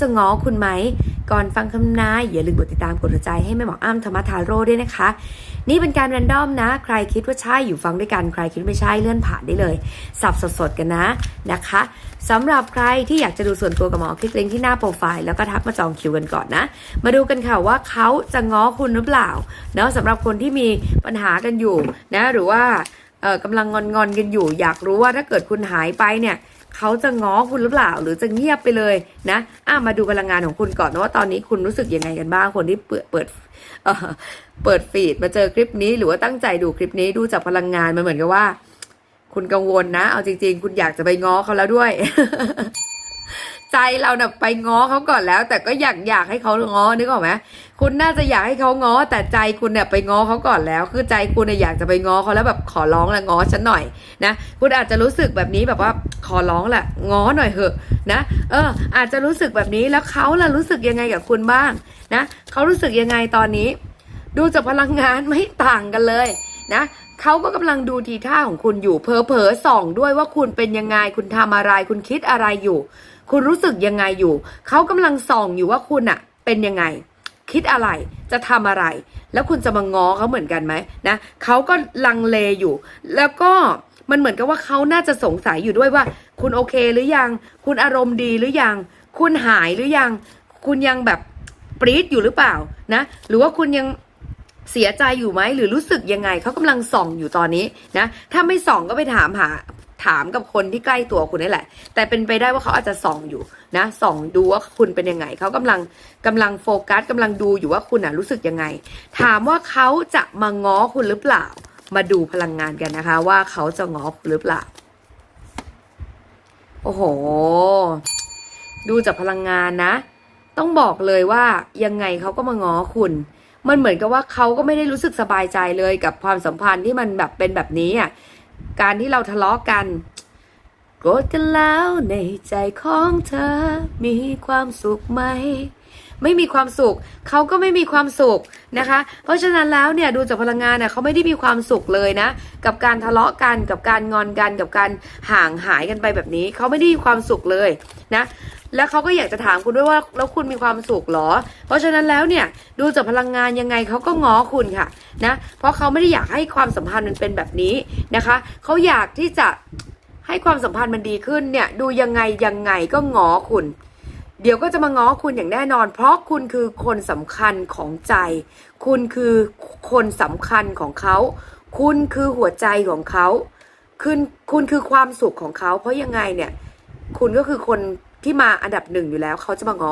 จะง้อคุณไหม ก่อนฟังคำนายอย่าลืมกดติดตามกดหัวใจให้แม่หมออ้ำธรรมทาโร่ด้วยนะคะ นี่เป็นการแรนดอมนะ ใครคิดว่าใช่อยู่ฟังด้วยกัน ใครคิดไม่ใช่เลื่อนผ่านได้เลย สับสดๆกันนะนะคะสำหรับใครที่อยากจะดูส่วนตัวกับหมอคลิกลิงก์ที่หน้าโปรไฟล์แล้วก็ทักมาจองคิวกันก่อนนะ มาดูกันค่ะว่าเขาจะง้อคุณหรือเปล่าเนาะสำหรับคนที่มีปัญหากันอยู่นะหรือว่ากำลังงอนๆกันอยู่ อยากรู้ว่าถ้าเกิดคุณหายไปเนี่ย เขาจะง้อคุณหรือเปล่า หรือจะเงียบไปเลยนะอะมาดูพลังงานของคุณก่อนนะว่าตอนนี้คุณรู้สึกยังไงกันบ้างคนที่เปิดเปิดเปิดฟีดมาเจอคลิปนี้หรือว่าตั้งใจดูคลิปนี้ดูจากพลังงานมันเหมือนกับว่า คุณกังวลนะ เอาจริง ๆ คุณอยากจะไปง้อเขาแล้วด้วย ใจเราเน่ะไปง้อเขาก่อนแล้ว แต่ก็อยากอยากให้เขาง้อนึกออกไหมคุณน่าจะอยากให้เขาง้อ แต่ใจคุณเนี่ยไปง้อเขาก่อนแล้ว คือใจคุณเนี่ยอยากจะไปง้อเขาแล้วแบบขอร้องละง้อฉันหน่อยนะคุณอาจจะรู้สึกแบบนี้แบบว่าขอร้องแหละง้อหน่อยเหอะนะเออ อาจจะรู้สึกแบบนี้แล้วเขาล่ะรู้สึกยังไงกับคุณบ้างนะเขารู้สึกยังไงตอนนี้ ดูจากพลังงานไม่ต่างกันเลยนะ เขาก็กำลังดูทีท่าของคุณอยู่เพอเพอส่องด้วยว่าคุณเป็นยังไงคุณทำอะไร คุณคิดอะไรอยู่ คุณรู้สึกยังไงอยู่ เขากำลังส่องอยู่ว่าคุณอะเป็นยังไง คิดอะไรจะทำอะไร แล้วคุณจะมาง้อเขาเหมือนกันไหมนะเขาก็ลังเลอยู่ แล้วก็มันเหมือนกับว่าเขาน่าจะสงสัยอยู่ด้วยว่า คุณโอเคหรือยัง คุณอารมณ์ดีหรือยัง คุณหายหรือยัง คุณยังแบบปรี๊ดอยู่หรือเปล่านะ หรือว่าคุณยัง เสียใจอยู่ไหมหรือรู้สึกยังไงเขากำลังส่องอยู่ตอนนี้นะถ้าไม่ส่องก็ไปถามหาถามกับคนที่ใกล้ตัวคุณนี่แหละ แต่เป็นไปได้ว่าเขาอาจจะส่องอยู่นะส่องดูว่าคุณเป็นยังไงเขากำลังกำลังโฟกัสกำลังดูอยู่ว่าคุณอะรู้สึกยังไง ถามว่าเขาจะมาง้อคุณหรือเปล่า มาดูพลังงานกันนะคะ ว่าเขาจะง้อหรือเปล่า โอ้โห ดูจากพลังงานนะ ต้องบอกเลยว่ายังไงเขาก็มาง้อคุณ มันเหมือนกับว่าเขาก็ไม่ได้รู้สึกสบายใจเลยกับความสัมพันธ์ที่มันแบบเป็นแบบนี้อะการที่เราทะเลาะกันโกรธกันแล้วในใจของเธอ มีความสุขไหม ไม่มีความสุข เขาก็ไม่มีความสุขนะคะ เพราะฉะนั้นแล้วเนี่ยดูจากพลังงานเนี่ยเขาไม่ได้มีความสุขเลยนะ กับการทะเลาะกันกับการงอนกันกับการห่างหายกันไปแบบนี้ เขาไม่ได้มีความสุขเลยนะ แล้วเขาก็อยากจะถามคุณด้วยว่าแล้วคุณมีความสุขเหรอ เพราะฉะนั้นแล้วเนี่ยดูจากพลังงานยังไงเขาก็ง้อคุณค่ะนะเพราะเขาไม่ได้อยากให้ความสัมพันธ์มันเป็นแบบนี้นะคะเขาอยากที่จะให้ความสัมพันธ์มันดีขึ้นเนี่ยดูยังไงยังไงก็ง้อคุณเดี๋ยวก็จะมาง้อคุณอย่างแน่นอน เพราะคุณคือคนสำคัญของใจ คุณคือคนสำคัญของเขา คุณคือหัวใจของเขา คุณคุณคือความสุขของเขา เพราะยังไงเนี่ย คุณก็คือคน ที่มาอันดับหนึ่งอยู่แล้ว เขาจะมาง้อ